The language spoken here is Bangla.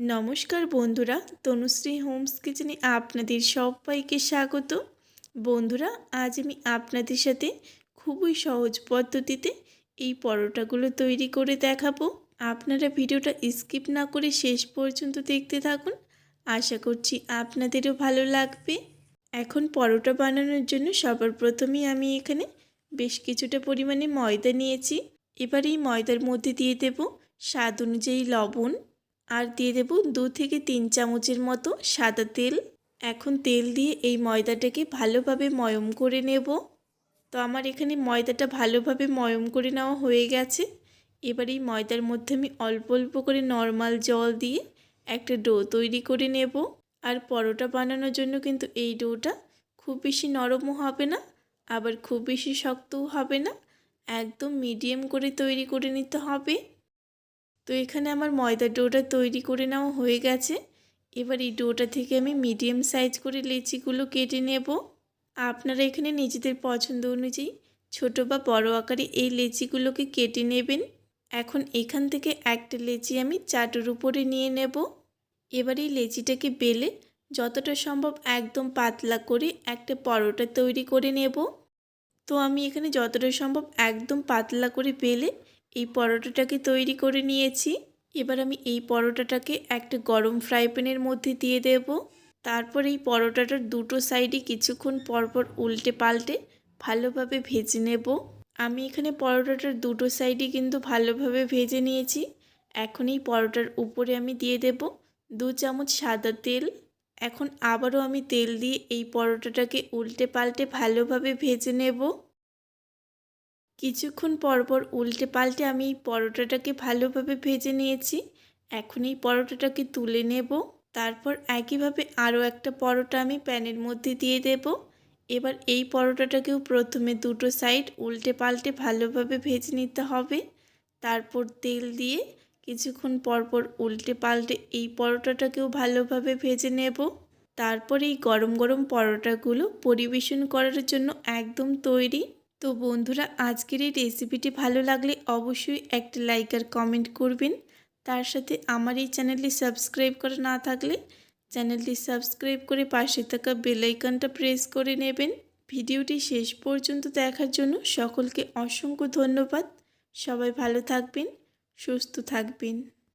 নমস্কার বন্ধুরা, তনুশ্রী হোমস কিচেনে আপনাদের সবাইকে স্বাগত। বন্ধুরা, আজ আমি আপনাদের সাথে খুবই সহজ পদ্ধতিতে এই পরোটাগুলো তৈরি করে দেখাবো। আপনারা ভিডিওটা স্কিপ না করে শেষ পর্যন্ত দেখতে থাকুন। আশা করছি আপনাদেরও ভালো লাগবে। এখন পরোটা বানানোর জন্য সবার প্রথমেই আমি এখানে বেশ কিছুটা পরিমাণে ময়দা নিয়েছি। এবার এই ময়দার মধ্যে দিয়ে দেব স্বাদ অনুযায়ী লবণ আর দিয়ে দেব দু থেকে তিন চামচের মতো সাদা তেল। এখন তেল দিয়ে এই ময়দাটাকে ভালোভাবে ময়ম করে নেব। তো আমার এখানে ময়দাটা ভালোভাবে ময়ম করে নেওয়া হয়ে গেছে। এবার এই ময়দার মধ্যে আমি অল্প অল্প করে নর্মাল জল দিয়ে একটা ডো তৈরি করে নেব। আর পরোটা বানানোর জন্য কিন্তু এই ডোটা খুব বেশি নরমও হবে না, আবার খুব বেশি শক্তও হবে না। একদম মিডিয়াম করে তৈরি করে নিতে হবে। তো এখানে আমার ময়দার ডোটা তৈরি করে নেওয়া হয়ে গেছে। এবার এই ডোটা থেকে আমি মিডিয়াম সাইজ করে লেচিগুলো কেটে নেব। আপনারা এখানে নিজেদের পছন্দ অনুযায়ী ছোট বা বড় আকারে এই লেচিগুলোকে কেটে নেবেন। এখন এখান থেকে একটা লেচি আমি চাটুর উপরে নিয়ে নেব। এবার এই লেচিটাকে বেলে যতটা সম্ভব একদম পাতলা করে একটা পরোটা তৈরি করে নেব। তো আমি এখানে যতটা সম্ভব একদম পাতলা করে বেলে এই পরোটাটাকে তৈরি করে নিয়েছি। এবার আমি এই পরোটাটাকে একটা গরম ফ্রাই প্যানের মধ্যে দিয়ে দেব। তারপর এই পরোটাটার দুটো সাইডে কিছুক্ষণ পরপর উল্টে পাল্টে ভালোভাবে ভেজে নেব। আমি এখানে পরোটাটার দুটো সাইডই কিন্তু ভালোভাবে ভেজে নিয়েছি। এখন এই পরোটার উপরে আমি দিয়ে দেব দু চামচ সাদা তেল। এখন আবারও আমি তেল দিয়ে এই পরোটাটাকে উল্টে পাল্টে ভালোভাবে ভেজে নেব। কিছুক্ষণ পরপর উল্টে পাল্টে আমি এই পরোটাটাকে ভালোভাবে ভেজে নিয়েছি। এখন এই পরোটাটাকে তুলে নেব। তারপর একইভাবে আরও একটা পরোটা আমি প্যানের মধ্যে দিয়ে দেব। এবার এই পরোটাটাকেও প্রথমে দুটো সাইড উল্টে পাল্টে ভালোভাবে ভেজে নিতে হবে। তারপর তেল দিয়ে কিছুক্ষণ পরপর উল্টে পাল্টে এই পরোটাটাকেও ভালোভাবে ভেজে নেব। তারপর এই গরম গরম পরোটাগুলো পরিবেশন করার জন্য একদম তৈরি। তো বন্ধুরা, আজকের এই রেসিপিটি ভালো লাগলে অবশ্যই একটা লাইক আর কমেন্ট করবেন। তার সাথে আমার এই চ্যানেলটি সাবস্ক্রাইব করা না থাকলে চ্যানেলটি সাবস্ক্রাইব করে পাশে থাকা বেলাইকনটা প্রেস করে নেবেন। ভিডিওটি শেষ পর্যন্ত দেখার জন্য সকলকে অসংখ্য ধন্যবাদ। সবাই ভালো থাকবেন, সুস্থ থাকবেন।